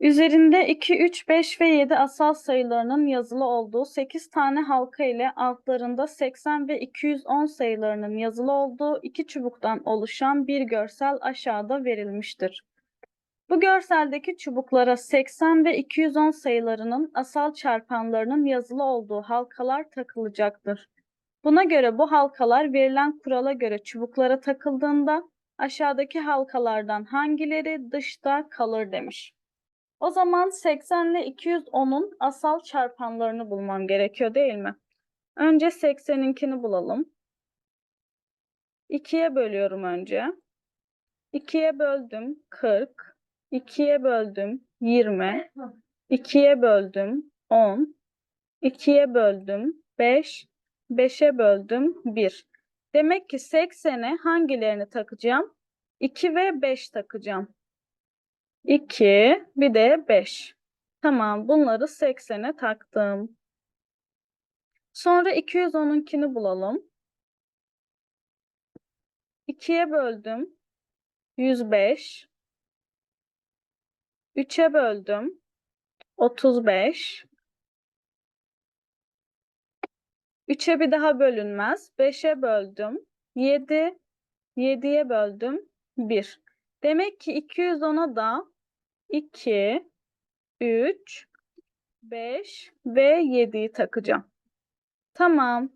Üzerinde 2, 3, 5 ve 7 asal sayılarının yazılı olduğu 8 tane halka ile altlarında 80 ve 210 sayılarının yazılı olduğu iki çubuktan oluşan bir görsel aşağıda verilmiştir. Bu görseldeki çubuklara 80 ve 210 sayılarının asal çarpanlarının yazılı olduğu halkalar takılacaktır. Buna göre bu halkalar verilen kurala göre çubuklara takıldığında aşağıdaki halkalardan hangileri dışta kalır demiş. O zaman 80 ile 210'un asal çarpanlarını bulmam gerekiyor değil mi? Önce 80'inkini bulalım. 2'ye bölüyorum önce. 2'ye böldüm 40. 2'ye böldüm 20. 2'ye böldüm 10. 2'ye böldüm 5. 5'e böldüm 1. Demek ki 80'e hangilerini takacağım? 2 ve 5 takacağım. 2 bir de 5. Tamam bunları 80'e taktım. Sonra 210'unkini bulalım. 2'ye böldüm. 105. 3'e böldüm. 35. 3'e bir daha bölünmez. 5'e böldüm. 7. 7'ye böldüm. 1. Demek ki 210'a da 2, 3, 5 ve 7'yi takacağım. Tamam.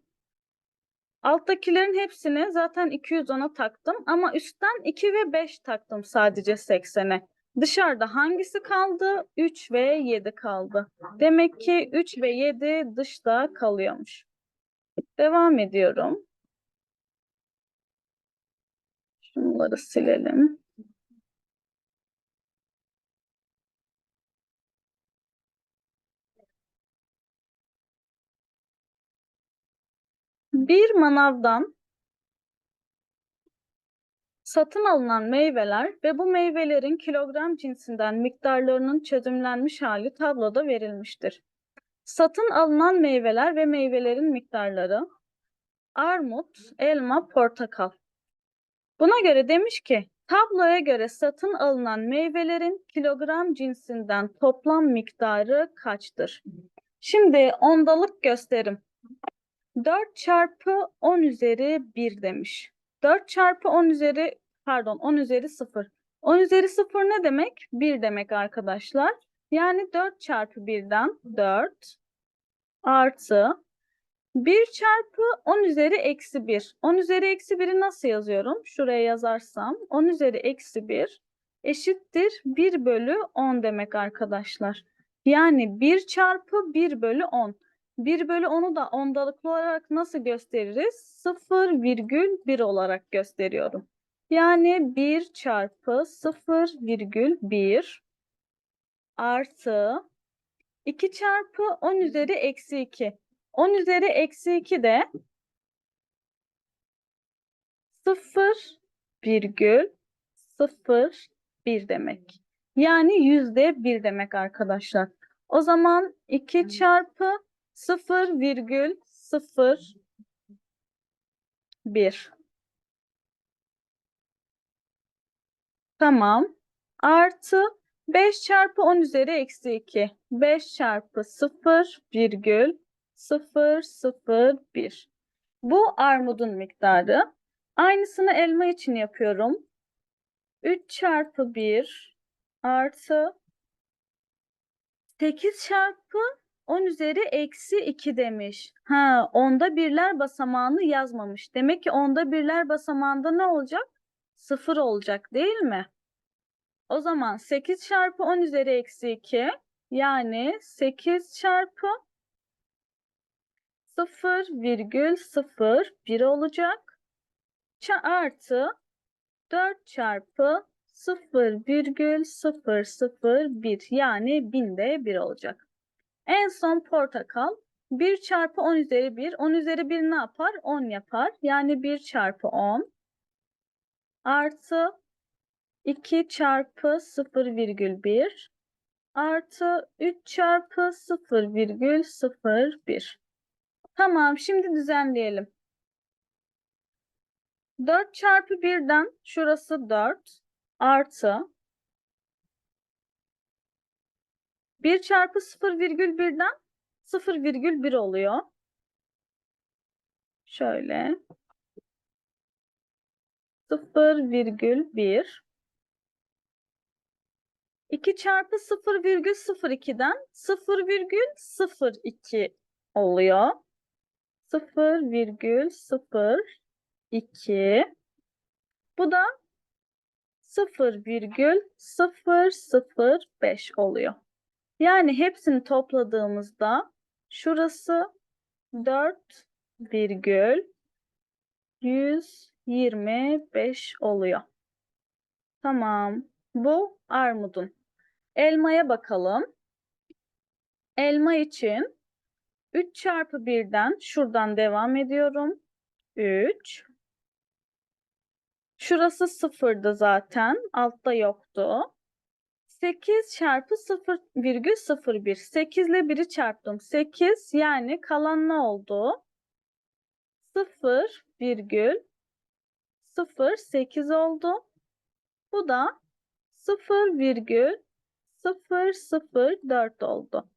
Alttakilerin hepsini zaten 210'a taktım ama üstten 2 ve 5 taktım sadece 80'e. Dışarıda hangisi kaldı? 3 ve 7 kaldı. Demek ki 3 ve 7 dışta kalıyormuş. Devam ediyorum. Şunları silelim. Bir manavdan satın alınan meyveler ve bu meyvelerin kilogram cinsinden miktarlarının çözümlenmiş hali tabloda verilmiştir. Satın alınan meyveler ve meyvelerin miktarları armut, elma, portakal. Buna göre demiş ki tabloya göre satın alınan meyvelerin kilogram cinsinden toplam miktarı kaçtır? Şimdi ondalık gösterim. 4 çarpı 10 üzeri 1 demiş. 4 çarpı 10 üzeri pardon 10 üzeri 0. 10 üzeri 0 ne demek? 1 demek arkadaşlar. Yani 4 çarpı 1'den 4 artı 1 çarpı 10 üzeri eksi 1. 10 üzeri eksi 1'i nasıl yazıyorum? Şuraya yazarsam 10 üzeri eksi 1 eşittir 1 bölü 10 demek arkadaşlar. Yani 1 çarpı 1 bölü 10. 1 bölü 10'u da ondalıklı olarak nasıl gösteririz? 0,1 olarak gösteriyorum. Yani 1 çarpı 0,1 artı 2 çarpı 10 üzeri eksi 2. 10 üzeri eksi 2 de 0,01 demek. Yani yüzde 1 demek arkadaşlar. O zaman 2 çarpı 0,01 Tamam. Artı 5 çarpı 10 üzeri eksi 2. 5 çarpı 0 virgül 001. Bu armudun miktarı. Aynısını elma için yapıyorum. 3 çarpı 1 artı 8 çarpı 10 üzeri eksi 2 demiş. Ha, onda birler basamağını yazmamış. Demek ki onda birler basamağında ne olacak? 0 olacak değil mi? O zaman 8 çarpı 10 üzeri eksi 2 yani 8 çarpı 0,01 olacak. Ça artı 4 çarpı 0,001 yani binde 1 olacak. En son portakal 1 çarpı 10 üzeri 1. 10 üzeri 1 ne yapar? 10 yapar. Yani 1 çarpı 10 artı 2 çarpı 0,1 artı 3 çarpı 0,01. Tamam şimdi düzenleyelim. 4 çarpı 1'den şurası 4 artı 1 çarpı 0,1'den 0,1 oluyor. Şöyle. 0,1 2 çarpı 0,02'den 0,02 oluyor. 0,02 Bu da 0,005 oluyor. Yani hepsini topladığımızda şurası 4,125 oluyor. Tamam. Bu armudun. Elmaya bakalım. Elma için 3 çarpı 1'den şuradan devam ediyorum. 3. Şurası sıfırdı zaten. Altta yoktu. 8 çarpı 0,01. 8 ile 1'i çarptım. 8 yani kalan ne oldu? 0,08 oldu. Bu da 0,004 oldu.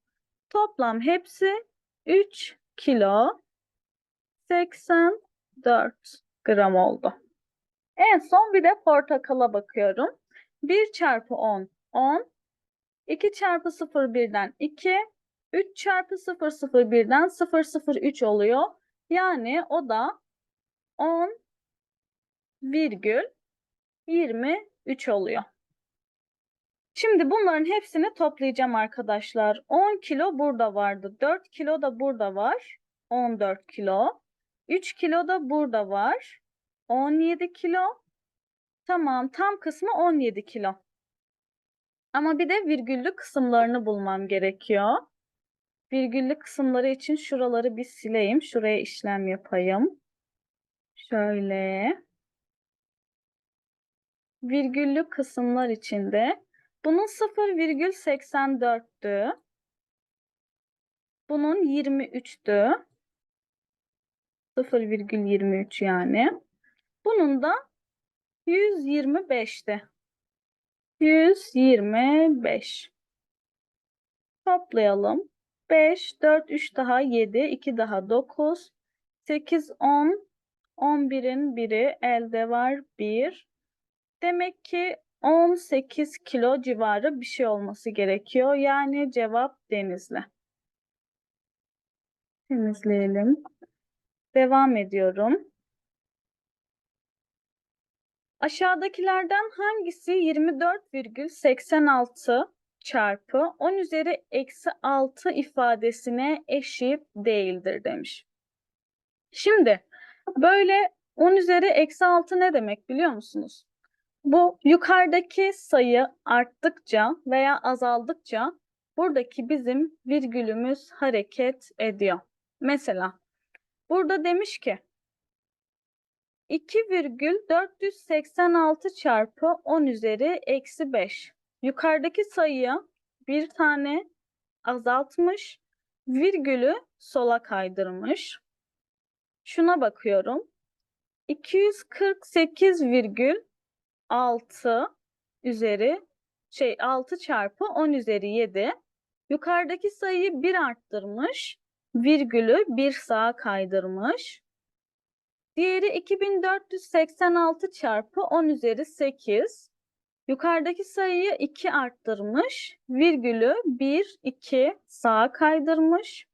Toplam hepsi 3 kilo 84 gram oldu. En son bir de portakala bakıyorum. 1 çarpı 10 10. 2 çarpı 0 birden 2. 3 çarpı 0 0 birden 0 0 3 oluyor. Yani o da 10 virgül 23 oluyor. Şimdi bunların hepsini toplayacağım arkadaşlar. 10 kilo burada vardı. 4 kilo da burada var. 14 kilo. 3 kilo da burada var. 17 kilo. Tamam tam kısmı 17 kilo. Ama bir de virgüllü kısımlarını bulmam gerekiyor. Virgüllü kısımları için şuraları bir sileyim. Şuraya işlem yapayım. Şöyle. Virgüllü kısımlar içinde bunun 0,84'tü. Bunun 23'tü. 0,23 yani. Bunun da 125'ti. 125. Toplayalım. 5, 4, 3 daha 7, 2 daha 9, 8, 10, 11'in biri elde var 1. Demek ki 18 kilo civarı bir şey olması gerekiyor. Yani cevap Denizli. Temizleyelim. Devam ediyorum. Aşağıdakilerden hangisi 24,86 çarpı 10 üzeri eksi 6 ifadesine eşit değildir demiş. Şimdi böyle 10 üzeri eksi 6 ne demek biliyor musunuz? Bu yukarıdaki sayı arttıkça veya azaldıkça buradaki bizim virgülümüz hareket ediyor. Mesela burada demiş ki 2,486 çarpı 10 üzeri eksi 5. Yukarıdaki sayıyı bir tane azaltmış, virgülü sola kaydırmış. Şuna bakıyorum. 248,6 üzeri şey 6 çarpı 10 üzeri 7. Yukarıdaki sayıyı 1 arttırmış, virgülü 1 sağa kaydırmış. Diğeri 2486 çarpı 10 üzeri 8. Yukarıdaki sayıyı 2 arttırmış. Virgülü 1, 2 sağa kaydırmış.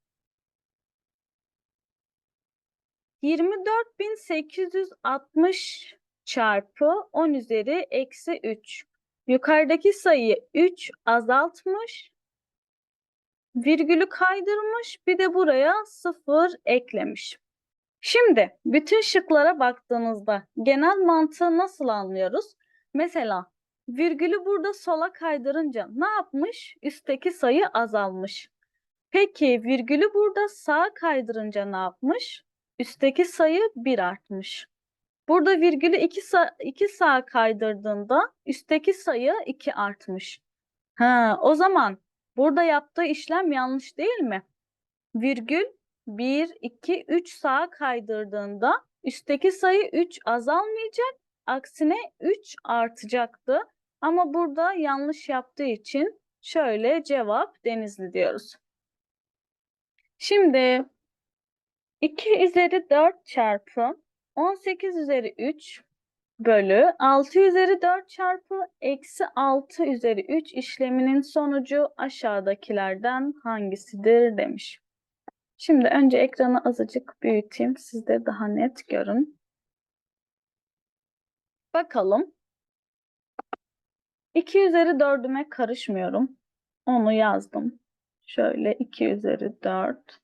24860 çarpı 10 üzeri eksi 3. Yukarıdaki sayıyı 3 azaltmış. Virgülü kaydırmış. Bir de buraya 0 eklemiş. Şimdi bütün şıklara baktığınızda genel mantığı nasıl anlıyoruz? Mesela virgülü burada sola kaydırınca ne yapmış? Üstteki sayı azalmış. Peki virgülü burada sağa kaydırınca ne yapmış? Üstteki sayı 1 artmış. Burada virgülü 2 sa 2 sağa kaydırdığında üstteki sayı 2 artmış. Ha, o zaman burada yaptığı işlem yanlış değil mi? Virgül 1, 2, 3 sağa kaydırdığında üstteki sayı 3 azalmayacak. Aksine 3 artacaktı. Ama burada yanlış yaptığı için Şöyle cevap Denizli diyoruz. Şimdi 2 üzeri 4 çarpı 18 üzeri 3 bölü 6 üzeri 4 çarpı eksi 6 üzeri 3 işleminin sonucu aşağıdakilerden hangisidir demiş. Şimdi önce ekranı azıcık büyüteyim. Siz de daha net görün. Bakalım. 2 üzeri 4'üme karışmıyorum. Onu yazdım. Şöyle 2 üzeri 4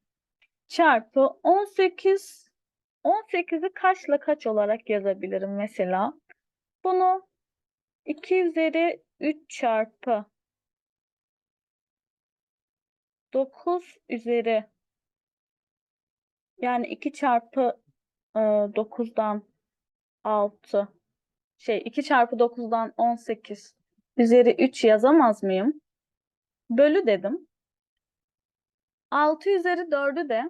çarpı 18 18'i kaçla kaç olarak yazabilirim mesela? Bunu 2 üzeri 3 çarpı 9 üzeri yani 2 çarpı e, 9'dan 6 şey 2 çarpı 9'dan 18 üzeri 3 yazamaz mıyım? Bölü dedim. 6 üzeri 4'ü de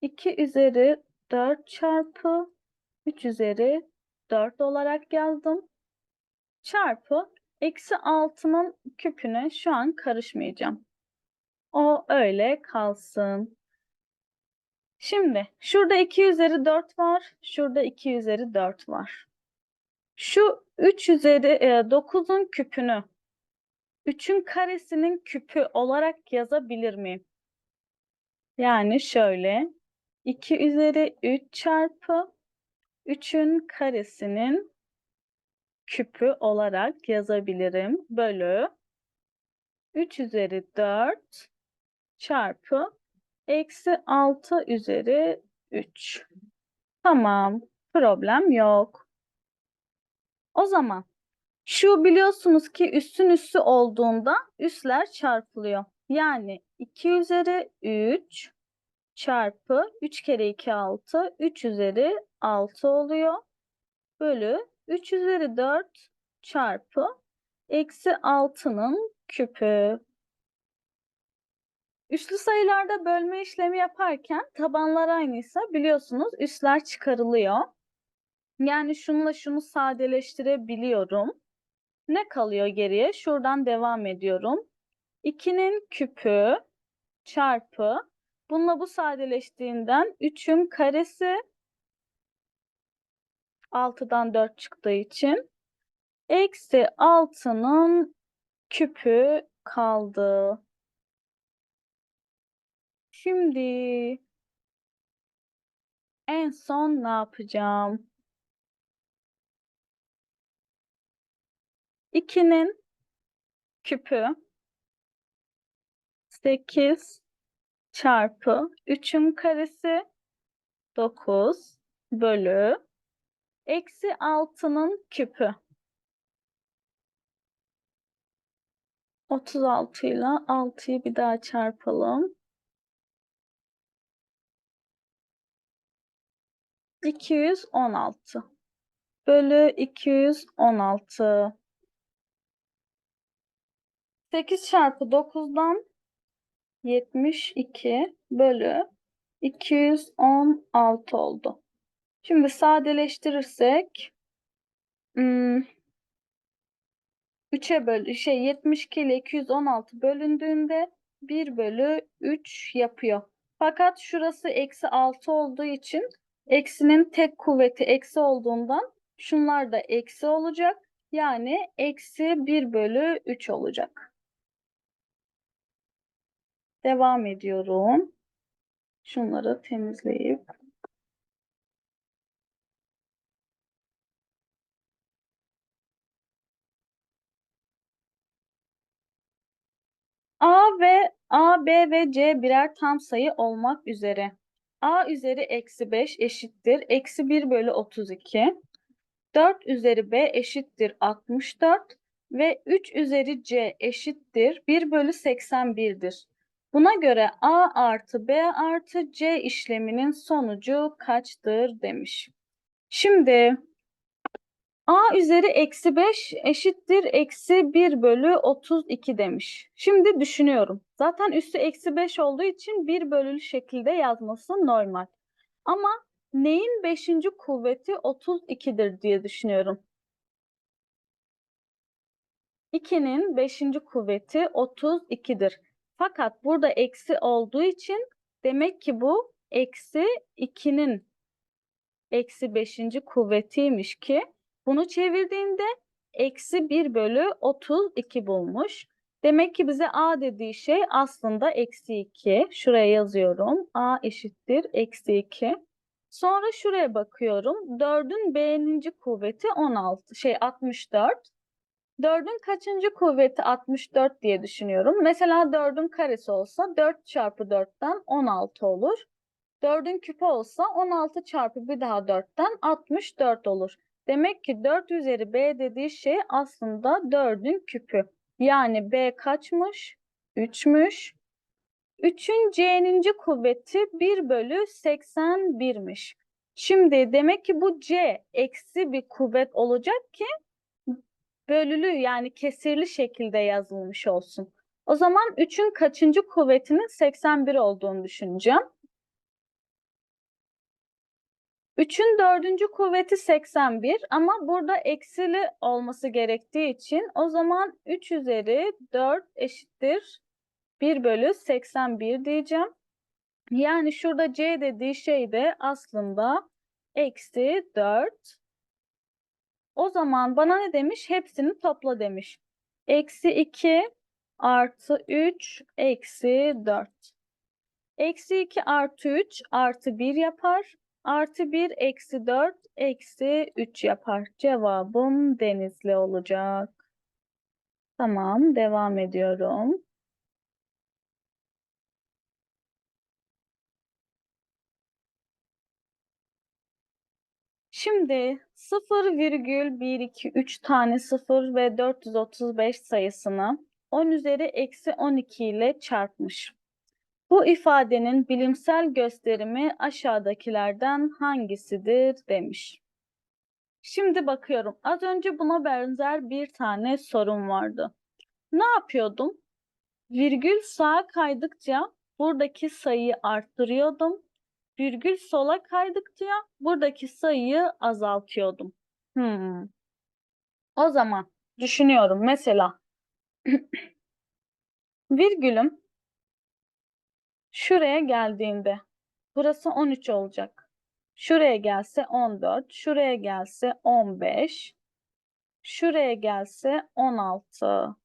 2 üzeri 4 çarpı 3 üzeri 4 olarak yazdım. Çarpı eksi 6'nın küpüne şu an karışmayacağım. O öyle kalsın. Şimdi şurada 2 üzeri 4 var. Şurada 2 üzeri 4 var. Şu 3 üzeri e, 9'un küpünü 3'ün karesinin küpü olarak yazabilir miyim? Yani şöyle 2 üzeri 3 çarpı 3'ün karesinin küpü olarak yazabilirim. Bölü 3 üzeri 4 çarpı eksi 6 üzeri 3. Tamam. Problem yok. O zaman şu biliyorsunuz ki üstün üssü olduğunda üsler çarpılıyor. Yani 2 üzeri 3 çarpı 3 kere 2 6 3 üzeri 6 oluyor. Bölü 3 üzeri 4 çarpı eksi 6'nın küpü. Üslü sayılarda bölme işlemi yaparken tabanlar aynıysa biliyorsunuz üsler çıkarılıyor. Yani şununla şunu sadeleştirebiliyorum. Ne kalıyor geriye? Şuradan devam ediyorum. 2'nin küpü çarpı bununla bu sadeleştiğinden 3'ün karesi 6'dan 4 çıktığı için eksi 6'nın küpü kaldı. Şimdi en son ne yapacağım? 2'nin küpü 8 çarpı 3'ün karesi 9 bölü eksi 6'nın küpü. 36 ile 6'yı bir daha çarpalım. 216 bölü 216. 8 çarpı 9'dan 72 bölü 216 oldu. Şimdi sadeleştirirsek 3'e böl şey 72 ile 216 bölündüğünde 1 bölü 3 yapıyor. Fakat şurası eksi 6 olduğu için eksinin tek kuvveti eksi olduğundan şunlar da eksi olacak. Yani eksi 1 bölü 3 olacak. Devam ediyorum. Şunları temizleyip A ve A, B ve C birer tam sayı olmak üzere. A üzeri eksi 5 eşittir. Eksi 1 bölü 32. 4 üzeri B eşittir 64 ve 3 üzeri C eşittir 1 bölü 81'dir. Buna göre A artı B artı C işleminin sonucu kaçtır demiş. Şimdi A üzeri eksi 5 eşittir eksi 1 bölü 32 demiş. Şimdi düşünüyorum. Zaten üstü eksi 5 olduğu için 1 bölülü şekilde yazması normal. Ama neyin 5. kuvveti 32'dir diye düşünüyorum. 2'nin 5. kuvveti 32'dir. Fakat burada eksi olduğu için demek ki bu eksi 2'nin eksi 5. kuvvetiymiş ki bunu çevirdiğinde eksi 1 bölü 32 bulmuş. Demek ki bize a dediği şey aslında eksi 2. Şuraya yazıyorum. a eşittir eksi 2. Sonra şuraya bakıyorum. 4'ün b'ninci kuvveti 16, şey 64. 4'ün kaçıncı kuvveti 64 diye düşünüyorum. Mesela 4'ün karesi olsa 4 çarpı 4'ten 16 olur. 4'ün küpü olsa 16 çarpı bir daha 4'ten 64 olur. Demek ki 4 üzeri b dediği şey aslında 4'ün küpü. Yani b kaçmış? 3'müş. 3'ün c'ninci kuvveti 1 bölü 81'miş. Şimdi demek ki bu c eksi bir kuvvet olacak ki bölülü yani kesirli şekilde yazılmış olsun. O zaman 3'ün kaçıncı kuvvetinin 81 olduğunu düşüneceğim. 3'ün dördüncü kuvveti 81 ama burada eksili olması gerektiği için o zaman 3 üzeri 4 eşittir 1 bölü 81 diyeceğim. Yani şurada c dediği şey de aslında eksi 4. O zaman bana ne demiş? Hepsini topla demiş. Eksi 2 artı 3 eksi 4. Eksi 2 artı 3 artı 1 yapar. Artı 1 eksi 4 eksi 3 yapar. Cevabım denizli olacak. Tamam devam ediyorum. Şimdi 0,123 tane 0 ve 435 sayısını 10 üzeri eksi 12 ile çarpmış. Bu ifadenin bilimsel gösterimi aşağıdakilerden hangisidir demiş. Şimdi bakıyorum. Az önce buna benzer bir tane sorum vardı. Ne yapıyordum? Virgül sağa kaydıkça buradaki sayıyı arttırıyordum. Virgül sola kaydıkça buradaki sayıyı azaltıyordum. Hmm. O zaman düşünüyorum mesela virgülüm şuraya geldiğinde burası 13 olacak. Şuraya gelse 14, şuraya gelse 15, şuraya gelse 16.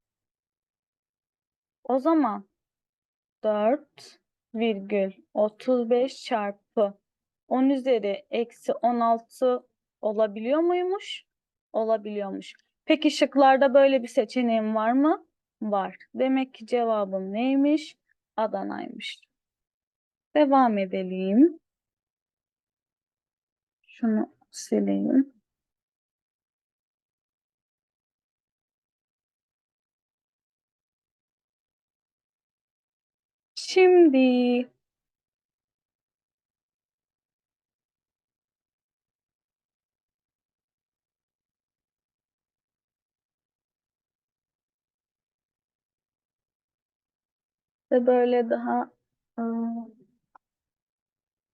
O zaman 4 virgül 35 çarpı 10 üzeri eksi 16 olabiliyor muymuş? Olabiliyormuş. Peki şıklarda böyle bir seçeneğim var mı? Var. Demek ki cevabım neymiş? Adana'ymış. Devam edelim. Şunu sileyim. Şimdi ve böyle daha ıı,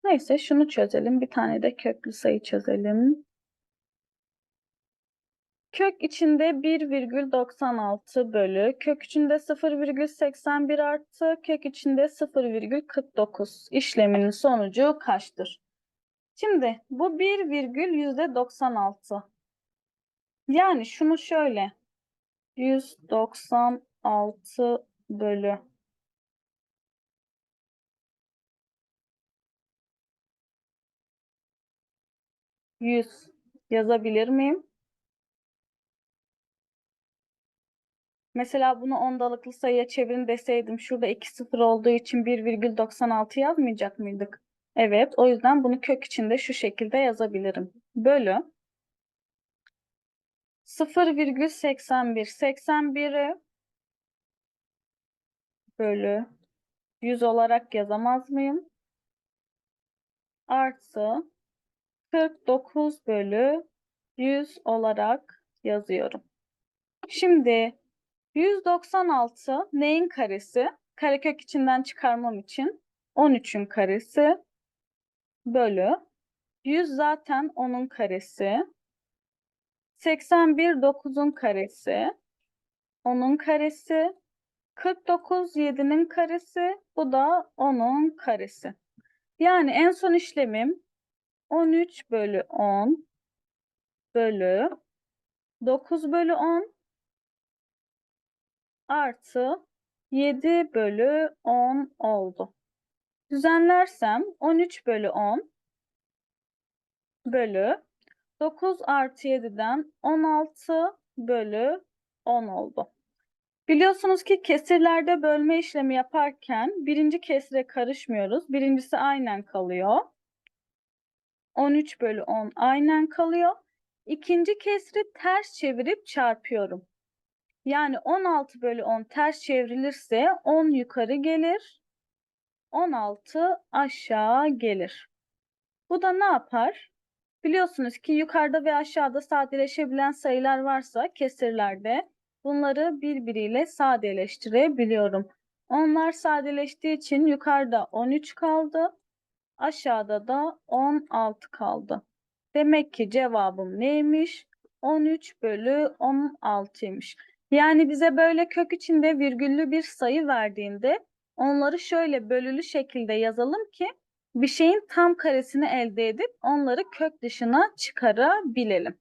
neyse şunu çözelim. Bir tane de köklü sayı çözelim. Kök içinde 1,96 bölü kök içinde 0,81 artı kök içinde 0,49 işleminin sonucu kaçtır? Şimdi bu 1 virgül yüzde 96. Yani şunu şöyle 196 bölü yüz yazabilir miyim? Mesela bunu ondalıklı sayıya çevirin deseydim şurada 2 sıfır olduğu için 1,96 yazmayacak mıydık? Evet, o yüzden bunu kök içinde şu şekilde yazabilirim. Bölü 0,81 81'i bölü 100 olarak yazamaz mıyım? Artı 49 bölü 100 olarak yazıyorum. Şimdi 196 neyin karesi? Karekök içinden çıkarmam için 13'ün karesi bölü 100 zaten 10'un karesi 81 9'un karesi 10'un karesi. 49 7'nin karesi. Bu da 10'un karesi. Yani en son işlemim 13 bölü 10 bölü 9 bölü 10 artı 7 bölü 10 oldu. Düzenlersem 13 bölü 10 bölü 9 artı 7'den 16 bölü 10 oldu. Biliyorsunuz ki kesirlerde bölme işlemi yaparken birinci kesire karışmıyoruz. Birincisi aynen kalıyor. 13 bölü 10 aynen kalıyor. İkinci kesri ters çevirip çarpıyorum. Yani 16 bölü 10 ters çevrilirse 10 yukarı gelir. 16 aşağı gelir. Bu da ne yapar? Biliyorsunuz ki yukarıda ve aşağıda sadeleşebilen sayılar varsa kesirlerde bunları birbiriyle sadeleştirebiliyorum. Onlar sadeleştiği için yukarıda 13 kaldı. Aşağıda da 16 kaldı. Demek ki cevabım neymiş? 13 bölü 16'ymış. Yani bize böyle kök içinde virgüllü bir sayı verdiğinde onları şöyle bölülü şekilde yazalım ki bir şeyin tam karesini elde edip onları kök dışına çıkarabilelim.